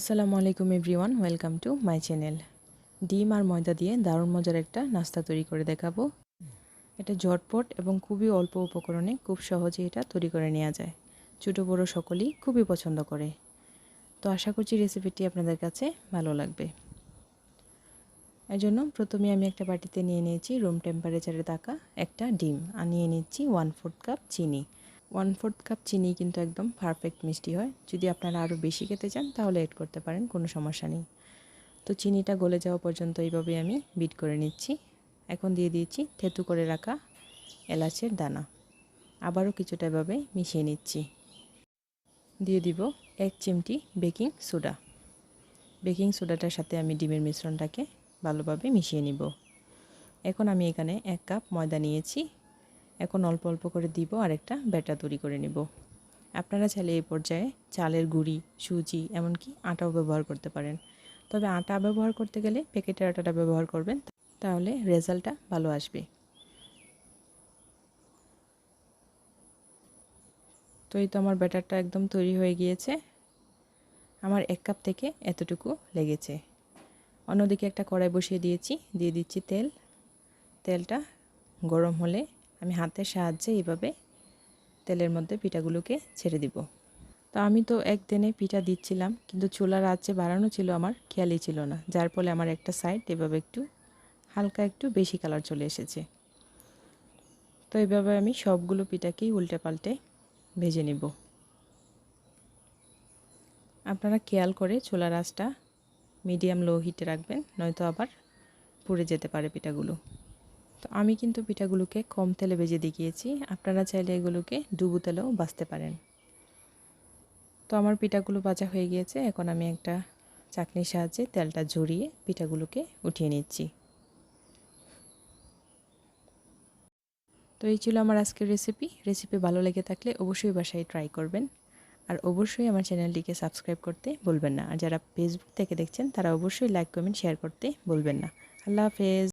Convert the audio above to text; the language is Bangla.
আসসালামু আলাইকুম everyone, welcome to my channel. ডিম আর ময়দা দিয়ে দারুণ মজার একটা নাস্তা তৈরি করে দেখাবো। এটা ঝটপট এবং খুবই অল্প উপকরণে খুব সহজে এটা তৈরি করে নেওয়া যায়। ছোটো, বড়ো সকলেই খুবই পছন্দ করে। তো আশা করছি রেসিপিটি আপনাদের কাছে ভালো লাগবে। এর জন্য প্রথমে আমি একটা বাটিতে নিয়ে নিয়েছি রুম টেম্পারেচারে থাকা একটা ডিম। আর নিয়ে নিচ্ছি ওয়ান ফোর্থ কাপ চিনি। ওয়ান ফোর্থ কাপ চিনি কিন্তু একদম পারফেক্ট মিষ্টি হয়। যদি আপনারা আরও বেশি খেতে চান, তাহলে এড করতে পারেন, কোনো সমস্যা নেই। তো চিনিটা গলে যাওয়া পর্যন্ত এইভাবে আমি বিট করে নিচ্ছি। এখন দিয়ে দিয়েছি থেতু করে রাখা এলাচের দানা। আবারও কিছুটা এভাবে মিশিয়ে নিচ্ছি। দিয়ে দিব এক চিমটি বেকিং সোডা বেকিং সোডাটার সাথে আমি ডিমের মিশ্রণটাকে ভালোভাবে মিশিয়ে নিব। এখন আমি এখানে এক কাপ ময়দা নিয়েছি। এখন অল্প অল্প করে দিব আর একটা ব্যাটা তৈরি করে নেব। আপনারা চাইলে এই পর্যায়ে চালের গুঁড়ি, সুজি, এমনকি আটাও ব্যবহার করতে পারেন। তবে আটা ব্যবহার করতে গেলে প্যাকেটের আটাটা ব্যবহার করবেন, তাহলে রেজাল্টটা ভালো আসবে। তো এই তো আমার ব্যাটারটা একদম তৈরি হয়ে গিয়েছে। আমার এক কাপ থেকে এতটুকু লেগেছে। অন্যদিকে একটা কড়াই বসিয়ে দিয়েছি, দিয়ে দিচ্ছি তেল। তেলটা গরম হলে আমি হাতের সাহায্যে এইভাবে তেলের মধ্যে পিঠাগুলোকে ছেড়ে দিব। তো আমি তো একদিনে পিঠা দিচ্ছিলাম, কিন্তু চুলার আঁচে বাড়ানো ছিল আমার, খেয়ালই ছিল না। যার ফলে আমার একটা সাইড এভাবে একটু, হালকা একটু বেশি কালার চলে এসেছে। তো এইভাবে আমি সবগুলো পিঠাকেই উল্টে পাল্টে ভেজে নিব। আপনারা খেয়াল করে চুলার আঁচটা মিডিয়াম লো হিটে রাখবেন, নয়তো আবার পুড়ে যেতে পারে পিঠাগুলো। তো আমি কিন্তু পিঠাগুলোকে কম তেলে ভেজে দেখিয়েছি। আপনারা চাইলে এগুলোকে ডুবু তেলেও বাঁচতে পারেন। তো আমার পিঠাগুলো ভাজা হয়ে গিয়েছে। এখন আমি একটা চাকনির সাহায্যে তেলটা ঝরিয়ে পিঠাগুলোকে উঠিয়ে নিচ্ছি। তো এই ছিল আমার আজকের রেসিপি রেসিপি ভালো লেগে থাকলে অবশ্যই বাসায় ট্রাই করবেন। আর অবশ্যই আমার চ্যানেলটিকে সাবস্ক্রাইব করতে বলবেন না। আর যারা ফেসবুক থেকে দেখছেন, তারা অবশ্যই লাইক কমেন্ট শেয়ার করতে বলবেন না। আল্লাহ হাফেজ।